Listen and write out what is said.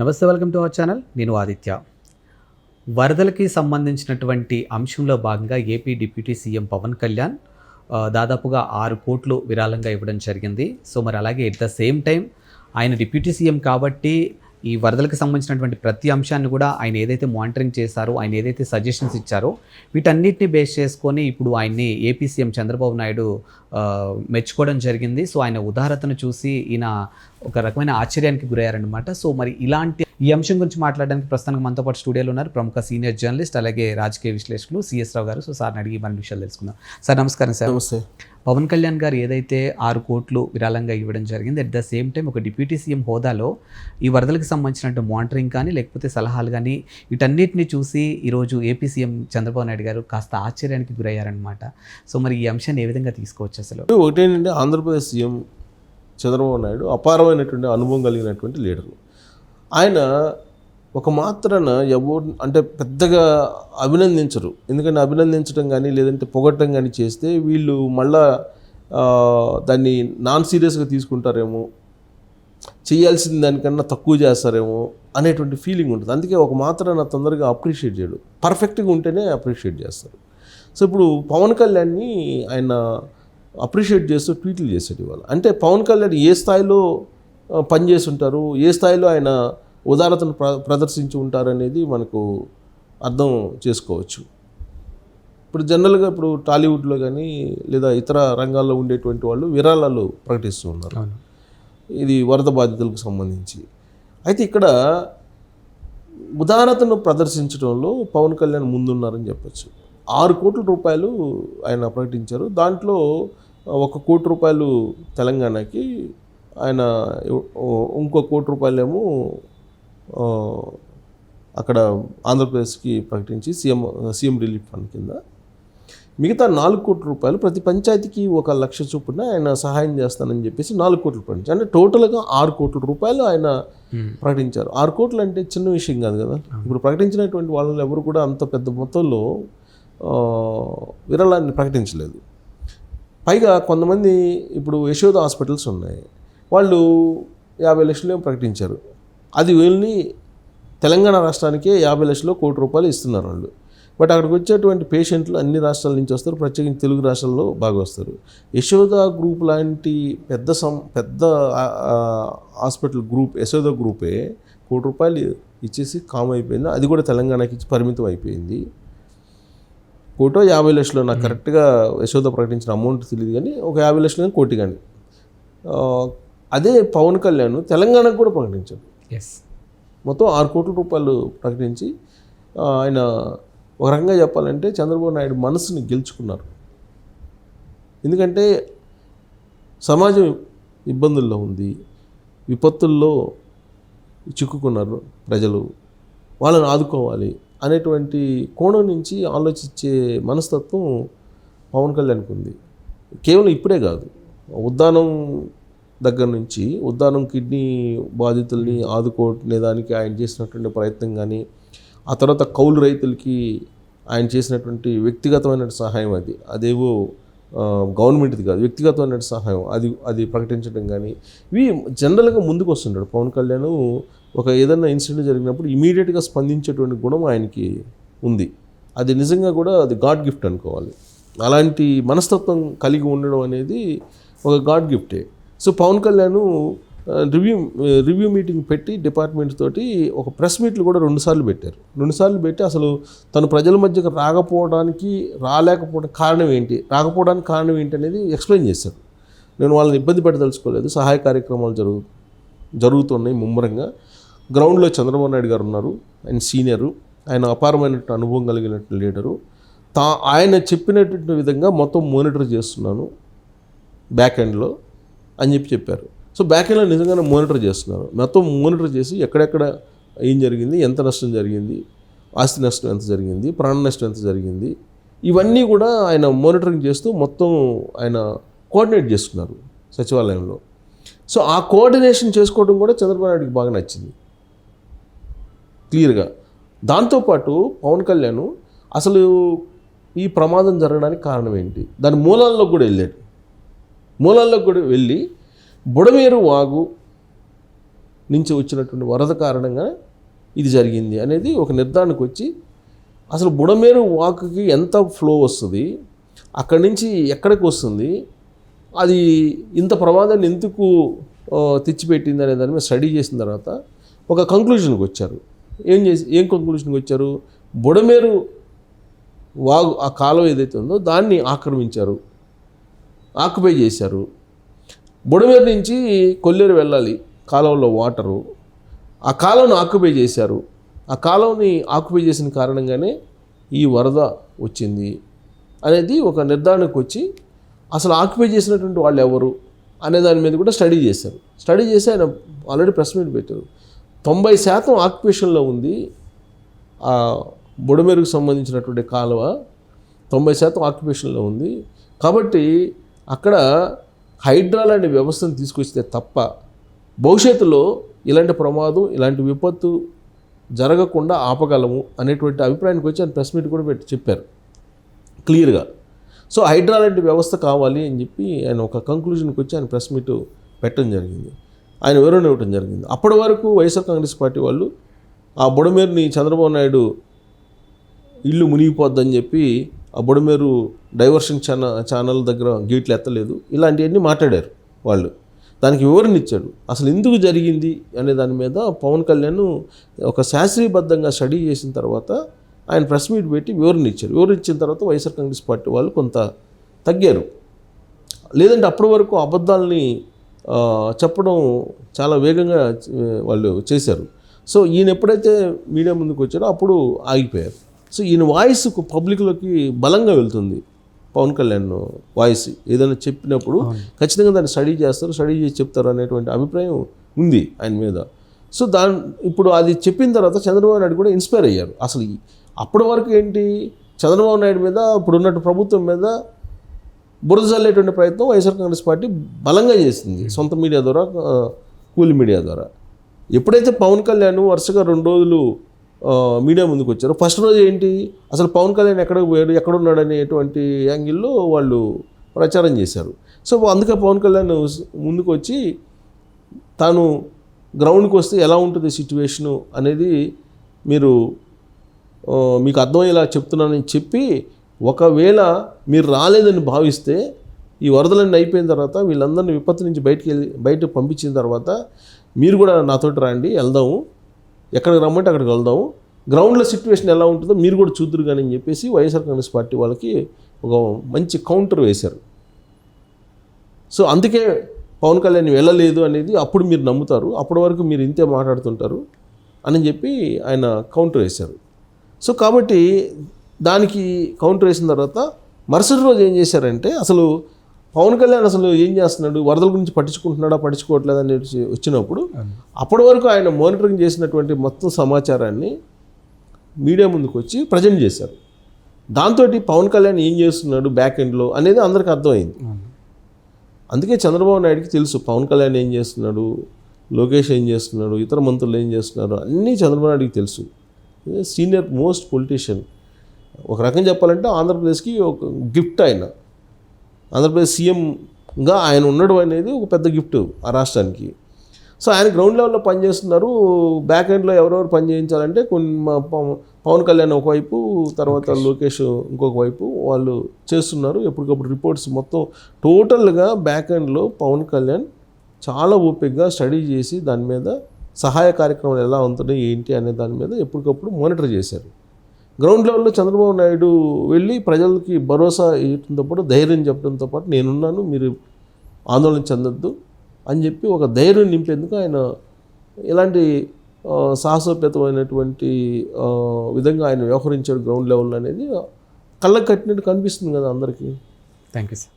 నమస్తే welcome to our channel. నేను ఆదిత్య. వరదలకి సంబంధించినటువంటి అంశంలో భాగంగా AP deputy CM Pawan Kalyan దాదాపుగా ఆరు కోట్లు విరాళంగా ఇవ్వడం జరిగింది. సో మరి అలాగే ఎట్ ద సేమ్ టైం ఆయన డిప్యూటీ సీఎం కాబట్టి ఈ వరదలకు సంబంధించినటువంటి ప్రతి అంశాన్ని కూడా ఆయన ఏదైతే మానిటరింగ్ చేశారో ఆయన ఏదైతే సజెషన్స్ ఇచ్చారో వీటన్నిటిని బేస్ చేసుకొని ఇప్పుడు ఆయన్ని ఏపీ సీఎం చంద్రబాబు నాయుడు మెచ్చుకోవడం జరిగింది. సో ఆయన ఉదారతను చూసి ఈయన ఒక రకమైన ఆశ్చర్యానికి గురయ్యారనమాట సో మరి ఇలాంటి ఈ అంశం గురించి మాట్లాడడానికి ప్రస్తుతానికి మనతో పాటు స్టూడియోలో ఉన్నారు ప్రముఖ సీనియర్ జర్నలిస్ట్ అలాగే రాజకీయ విశ్లేషకులు సిఎస్ రావు గారు. సో సార్ని అడిగి మన విషయాలు తెలుసుకుందాం. సార్ నమస్కారం సార్. నమస్తే. పవన్ కళ్యాణ్ గారు ఏదైతే ఆరు కోట్లు విరాళంగా ఇవ్వడం జరిగింది అట్ ద సేమ్ టైం ఒక డిప్యూటీ సీఎం హోదాలో ఈ వరదలకు సంబంధించినట్టు మానిటరింగ్ కానీ లేకపోతే సలహాలు కానీ వీటన్నిటిని చూసి ఈరోజు ఏపీ సీఎం చంద్రబాబు నాయుడు గారు కాస్త ఆశ్చర్యానికి గురయ్యారనమాట సో మరి ఈ అంశాన్ని ఏ విధంగా తీసుకోవచ్చు అసలు? ఒకటేంటంటే ఆంధ్రప్రదేశ్ సీఎం చంద్రబాబు నాయుడు అపారమైనటువంటి అనుభవం కలిగినటువంటి లీడరు ఆయన ఒక మాత్రాన ఎవరు అంటే పెద్దగా అభినందించరు. ఎందుకంటే అభినందించడం కానీ లేదంటే పొగట్టం కానీ చేస్తే వీళ్ళు మళ్ళా దాన్ని నాన్ సీరియస్గా తీసుకుంటారేమో చేయాల్సిన దానికన్నా తక్కువ చేస్తారేమో అనేటువంటి ఫీలింగ్ ఉంటుంది. అందుకే ఒక మాత్రాన తొందరగా అప్రిషియేట్ చేయడు. పర్ఫెక్ట్గా ఉంటేనే అప్రిషియేట్ చేస్తారు. సో ఇప్పుడు పవన్ కళ్యాణ్ని ఆయన అప్రిషియేట్ చేస్తూ ట్వీట్లు చేశాడు ఇవాళ. అంటే పవన్ కళ్యాణ్ ఏ స్థాయిలో పనిచేసి ఉంటారు. ఏ స్థాయిలో ఆయన ఉదారతను ప్ర ప్రదర్శించి ఉంటారు అనేది మనకు అర్థం చేసుకోవచ్చు. ఇప్పుడు జనరల్గా ఇప్పుడు టాలీవుడ్లో కానీ లేదా ఇతర రంగాల్లో ఉండేటువంటి వాళ్ళు విరాళాలు ప్రకటిస్తూ ఉన్నారు. ఇది వరద బాధితులకు సంబంధించి. అయితే ఇక్కడ ఉదారతను ప్రదర్శించడంలో పవన్ కళ్యాణ్ ముందున్నారని చెప్పొచ్చు. ఆరు కోట్ల రూపాయలు ఆయన ప్రకటించారు. దాంట్లో ఒక కోటి రూపాయలు తెలంగాణకి ఆయన ఇంకో కోటి రూపాయలేమో అక్కడ ఆంధ్రప్రదేశ్కి ప్రకటించి సీఎం సీఎం రిలీఫ్ ఫండ్ కింద. మిగతా నాలుగు కోట్ల రూపాయలు ప్రతి పంచాయతీకి ఒక లక్ష చొప్పున ఆయన సహాయం చేస్తానని చెప్పేసి నాలుగు కోట్లు ప్రకటించారు అంటే టోటల్గా ఆరు కోట్ల రూపాయలు ఆయన. ప్రకటించారు. ఆరు కోట్లు అంటే చిన్న విషయం కాదు కదా. ఇప్పుడు ప్రకటించినటువంటి వాళ్ళు ఎవరు కూడా అంత పెద్ద మొత్తంలో విరాళాన్ని ప్రకటించలేదు. పైగా కొంతమంది ఇప్పుడు యశోద హాస్పిటల్స్ ఉన్నాయి. వాళ్ళు యాభై లక్షలు ఏమో ప్రకటించారు. అది వీళ్ళని తెలంగాణ రాష్ట్రానికే యాభై లక్షలు కోటి రూపాయలు ఇస్తున్నారు వాళ్ళు. బట్ అక్కడికి వచ్చేటువంటి పేషెంట్లు అన్ని రాష్ట్రాల నుంచి వస్తారు ప్రత్యేకించి తెలుగు రాష్ట్రాల్లో బాగా వస్తారు యశోద గ్రూప్ లాంటి పెద్ద సం పెద్ద హాస్పిటల్ గ్రూప్ యశోద గ్రూపే కోటి రూపాయలు ఇచ్చేసి కామ్ అయిపోయింది. అది కూడా తెలంగాణకి ఇచ్చి పరిమితం అయిపోయింది. కోటో యాభై లక్షలు నాకు కరెక్ట్గా యశోద ప్రకటించిన అమౌంట్ తెలియదు కానీ ఒక యాభై లక్షలు కానీ కోటి కానీ అదే పవన్ కళ్యాణ్ తెలంగాణకు కూడా ప్రకటించారు ఎస్ మొత్తం ఆరు కోట్ల రూపాయలు ప్రకటించి ఆయన ఒక రకంగా చెప్పాలంటే చంద్రబాబు నాయుడు మనసుని గెలుచుకున్నారు. ఎందుకంటే సమాజం ఇబ్బందుల్లో ఉంది విపత్తుల్లో చిక్కుకున్నారు ప్రజలు వాళ్ళని ఆదుకోవాలి అనేటువంటి కోణం నుంచి ఆలోచించే మనస్తత్వం పవన్ కళ్యాణ్కి ఉంది. కేవలం ఇప్పుడే కాదు ఉద్దానం దగ్గర నుంచి ఉద్దానం కిడ్నీ బాధితుల్ని ఆదుకునే దానికి ఆయన చేసినటువంటి ప్రయత్నం కానీ ఆ తర్వాత కౌలు రైతులకి ఆయన చేసినటువంటి వ్యక్తిగతమైన సహాయం అది. అదేవో గవర్నమెంట్ది కాదు వ్యక్తిగతమైన సహాయం అది అది ప్రకటించడం కానీ ఇవి జనరల్గా ముందుకు వస్తుంటాడు పవన్ కళ్యాణ్ ఒక ఏదైనా ఇన్సిడెంట్ జరిగినప్పుడు ఇమీడియట్గా స్పందించేటువంటి గుణం ఆయనకి ఉంది. అది నిజంగా కూడా అది గాడ్ గిఫ్ట్ అనుకోవాలి. అలాంటి మనస్తత్వం కలిగి ఉండడం అనేది ఒక god గిఫ్టే. So Pawan Kalyan review review meeting పెట్టి డిపార్ట్మెంట్ తోటి ఒక ప్రెస్ మీట్లు కూడా రెండుసార్లు పెట్టారు. రెండుసార్లు పెట్టి అసలు తను ప్రజల మధ్యకు రాకపోవడానికి రాలేకపోవడం కారణం ఏంటి? రాకపోవడానికి కారణం ఏంటి అనేది ఎక్స్ప్లెయిన్ చేశారు. నేను వాళ్ళని ఇబ్బంది పెట్టదలుచుకోలేదు. సహాయ కార్యక్రమాలు జరుగు జరుగుతున్నాయి ముమ్మరంగా. గ్రౌండ్లో చంద్రబాబు నాయుడు గారు ఉన్నారు. ఆయన సీనియరు. ఆయన అపారమైన అనుభవం కలిగిన లీడరు. తా ఆయన చెప్పినటువంటి విధంగా మొత్తం మానిటర్ చేస్తున్నాను. బ్యాక్ ఎండ్లో. అని చెప్పి చెప్పారు. సో బ్యాక్ ఎండ్లో నిజంగానే మానిటర్ చేస్తున్నారు. మొత్తం మానిటర్ చేసి ఎక్కడెక్కడ ఏం జరిగింది ఎంత నష్టం జరిగింది ఆస్తి నష్టం ఎంత జరిగింది ప్రాణ నష్టం ఎంత జరిగింది ఇవన్నీ కూడా ఆయన మానిటరింగ్ చేస్తూ మొత్తం ఆయన కోఆర్డినేట్ చేస్తున్నారు సచివాలయంలో. సో ఆ కోఆర్డినేషన్ చేసుకోవడం కూడా చంద్రబాబు నాయుడుకి బాగా నచ్చింది. క్లియర్గా. దాంతోపాటు పవన్ కళ్యాణ్ అసలు ఈ ప్రమాదం జరగడానికి కారణం ఏంటి? దాని మూలాల్లో కూడా వెళ్ళాడు. మూలాల్లో కూడా వెళ్ళి బుడమేరు వాగు నుంచి వచ్చినటువంటి వరద కారణంగా ఇది జరిగింది అనేది ఒక నిర్ధారణకు వచ్చి అసలు బుడమేరు వాకుకి ఎంత ఫ్లో వస్తుంది అక్కడి నుంచి ఎక్కడికి వస్తుంది అది ఇంత ప్రమాదాన్ని ఎందుకు తెచ్చిపెట్టింది అనే దాని మీద స్టడీ చేసిన తర్వాత ఒక కంక్లూజన్కి వచ్చారు. ఏం చేసి ఏం కంక్లూజన్కి వచ్చారు? బుడమేరు వాగు ఆ కాలువ ఏదైతే ఉందో దాన్ని ఆక్రమించారు. ఆక్యుపై చేశారు. బుడమేరు నుంచి కొల్లేరు వెళ్ళాలి కాలువలో వాటరు. ఆ కాలువను ఆక్యుపై చేశారు. ఆ కాలువని ఆక్యుపై చేసిన కారణంగానే ఈ వరద వచ్చింది అనేది ఒక నిర్ధారణకు వచ్చి అసలు ఆక్యుపై చేసినటువంటి వాళ్ళు ఎవరు అనే దాని మీద కూడా స్టడీ చేశారు. స్టడీ చేసి ఆయన ఆల్రెడీ ప్రెస్ మీట్ పెట్టారు. తొంభై శాతం ఆక్యుపేషన్లో ఉంది ఆ బుడమేరుకు సంబంధించినటువంటి కాలువ. తొంభై శాతం ఆక్యుపేషన్లో ఉంది. కాబట్టి అక్కడ హైడ్రాల్ అనే వ్యవస్థను తీసుకొస్తే తప్ప భవిష్యత్తులో ఇలాంటి ప్రమాదం ఇలాంటి విపత్తు జరగకుండా ఆపగలము అనేటువంటి అభిప్రాయానికి వచ్చి ఆయన ప్రెస్ మీట్ కూడా పెట్టి చెప్పారు. క్లియర్గా. సో హైడ్రా లాంటి వ్యవస్థ కావాలి అని చెప్పి ఆయన ఒక కంక్లూజన్కి వచ్చి ఆయన ప్రెస్ మీట్ పెట్టడం జరిగింది. ఆయన వివరణ ఇవ్వడం జరిగింది. అప్పటి వరకు వైఎస్ఆర్ కాంగ్రెస్ పార్టీ వాళ్ళు ఆ బుడమేరుని చంద్రబాబు నాయుడు ఇల్లు మునిగిపోద్దని చెప్పి ఆ బుడమేరు డైవర్షన్ ఛానల్ ఛానల్ దగ్గర గేట్లు ఎత్తలేదు. ఇలాంటివన్నీ మాట్లాడారు వాళ్ళు. దానికి వివరణ ఇచ్చాడు. అసలు ఎందుకు జరిగింది అనే దాని మీద పవన్ కళ్యాణ్ ఒక శాస్త్రీయబద్ధంగా స్టడీ చేసిన తర్వాత ఆయన ప్రెస్ మీట్ పెట్టి వివరణ ఇచ్చారు. వివరణ ఇచ్చిన తర్వాత వైఎస్ఆర్ కాంగ్రెస్ పార్టీ వాళ్ళు కొంత తగ్గారు. లేదంటే అప్పటి వరకు అబద్ధాలని చెప్పడం చాలా వేగంగా వాళ్ళు చేశారు. సో ఈయన ఎప్పుడైతే మీడియా ముందుకు వచ్చారో అప్పుడు ఆగిపోయారు. సో ఈయన వాయిస్ పబ్లిక్లోకి బలంగా వెళ్తుంది. పవన్ కళ్యాణ్ వాయిస్ ఏదైనా చెప్పినప్పుడు ఖచ్చితంగా దాన్ని స్టడీ చేస్తారు స్టడీ చేసి చెప్తారు అనేటువంటి అభిప్రాయం ఉంది ఆయన మీద. సో దాని ఇప్పుడు అది చెప్పిన తర్వాత చంద్రబాబు నాయుడు కూడా ఇన్స్పైర్ అయ్యారు. అసలు అప్పటి వరకు ఏంటి? చంద్రబాబు నాయుడు మీద ఇప్పుడు ఉన్నట్టు ప్రభుత్వం మీద బురద చల్లేటువంటి ప్రయత్నం వైఎస్ఆర్ కాంగ్రెస్ పార్టీ బలంగా చేసింది సొంత మీడియా ద్వారా కూలి మీడియా ద్వారా. ఎప్పుడైతే పవన్ కళ్యాణ్ వరుసగా రెండు రోజులు మీడియా ముందుకు వచ్చారు. ఫస్ట్ రోజు ఏంటి? అసలు పవన్ కళ్యాణ్ ఎక్కడికి పోయాడు? ఎక్కడున్నాడు అనేటువంటి యాంగిల్లో వాళ్ళు ప్రచారం చేశారు. సో అందుకే పవన్ కళ్యాణ్ ముందుకు వచ్చి తాను గ్రౌండ్కి వస్తే ఎలా ఉంటుంది సిచ్యువేషను అనేది మీరు మీకు అర్థమయ్యేలా చెప్తున్నానని చెప్పి ఒకవేళ మీరు రాలేదని భావిస్తే ఈ వరదలన్నీ అయిపోయిన తర్వాత వీళ్ళందరినీ విపత్తు నుంచి బయటికి వెళ్ళి బయటకు పంపించిన తర్వాత మీరు కూడా నాతోటి రండి వెళ్దాము. ఎక్కడికి రమ్మంటే అక్కడికి వెళ్దాము. గ్రౌండ్లో సిచ్యువేషన్ ఎలా ఉంటుందో మీరు కూడా చూద్దరు కానీ అని చెప్పేసి వైఎస్ఆర్ కాంగ్రెస్ పార్టీ వాళ్ళకి ఒక మంచి కౌంటర్ వేశారు. సో అందుకే పవన్ కళ్యాణ్ వెళ్ళలేదు అనేది అప్పుడు మీరు నమ్ముతారు అప్పటి వరకు మీరు ఇంతే మాట్లాడుతుంటారు అని చెప్పి ఆయన కౌంటర్ వేశారు. సో కాబట్టి దానికి కౌంటర్ వేసిన తర్వాత మరుసటి రోజు ఏం చేశారంటే అసలు పవన్ కళ్యాణ్ అసలు ఏం చేస్తున్నాడు? వరదల గురించి పట్టించుకుంటున్నాడా పట్టించుకోవట్లేదు అనేది వచ్చినప్పుడు అప్పటి వరకు ఆయన మానిటరింగ్ చేసినటువంటి మొత్తం సమాచారాన్ని మీడియా ముందుకు వచ్చి ప్రజెంట్ చేశారు. దాంతో పవన్ కళ్యాణ్ ఏం చేస్తున్నాడు బ్యాక్ ఎండ్లో అనేది అందరికీ అర్థమైంది. అందుకే చంద్రబాబు నాయుడుకి తెలుసు పవన్ కళ్యాణ్ ఏం చేస్తున్నాడు లోకేష్ ఏం చేస్తున్నాడు ఇతర మంత్రులు ఏం చేస్తున్నారు అన్నీ చంద్రబాబు నాయుడుకి తెలుసు. సీనియర్ మోస్ట్ పొలిటీషియన్ ఒక రకం చెప్పాలంటే ఆంధ్రప్రదేశ్కి ఒక గిఫ్ట్ ఆయన. ఆంధ్రప్రదేశ్ సీఎంగా ఆయన ఉండడం అనేది ఒక పెద్ద గిఫ్ట్ ఆ రాష్ట్రానికి. సో ఆయన గ్రౌండ్ లెవెల్లో పనిచేస్తున్నారు. బ్యాక్ ఎండ్లో ఎవరెవరు పని చేయించాలంటే కొన్ని పవన్ కళ్యాణ్ ఒకవైపు తర్వాత లోకేష్. ఇంకొక వైపు వాళ్ళు చేస్తున్నారు. ఎప్పటికప్పుడు రిపోర్ట్స్ మొత్తం టోటల్గా బ్యాక్ ఎండ్లో పవన్ కళ్యాణ్ చాలా ఓపికగా స్టడీ చేసి దాని మీద సహాయ కార్యక్రమాలు ఎలా ఉంటున్నాయి ఏంటి అనే దాని మీద ఎప్పటికప్పుడు మానిటర్ చేశారు. గ్రౌండ్ లెవెల్లో చంద్రబాబు నాయుడు వెళ్ళి ప్రజలకి భరోసా ఇవ్వడంతో పాటు ధైర్యం చెప్పడంతో పాటు నేనున్నాను మీరు ఆందోళన చెందొద్దు అని చెప్పి ఒక ధైర్యం నింపేందుకు ఆయన ఇలాంటి సాహసోపేతమైనటువంటి విధంగా ఆయన వ్యవహరించాడు గ్రౌండ్ లెవెల్ అనేది కళ్ళకు కట్టినట్టు కనిపిస్తుంది కదా అందరికీ. Thank you sir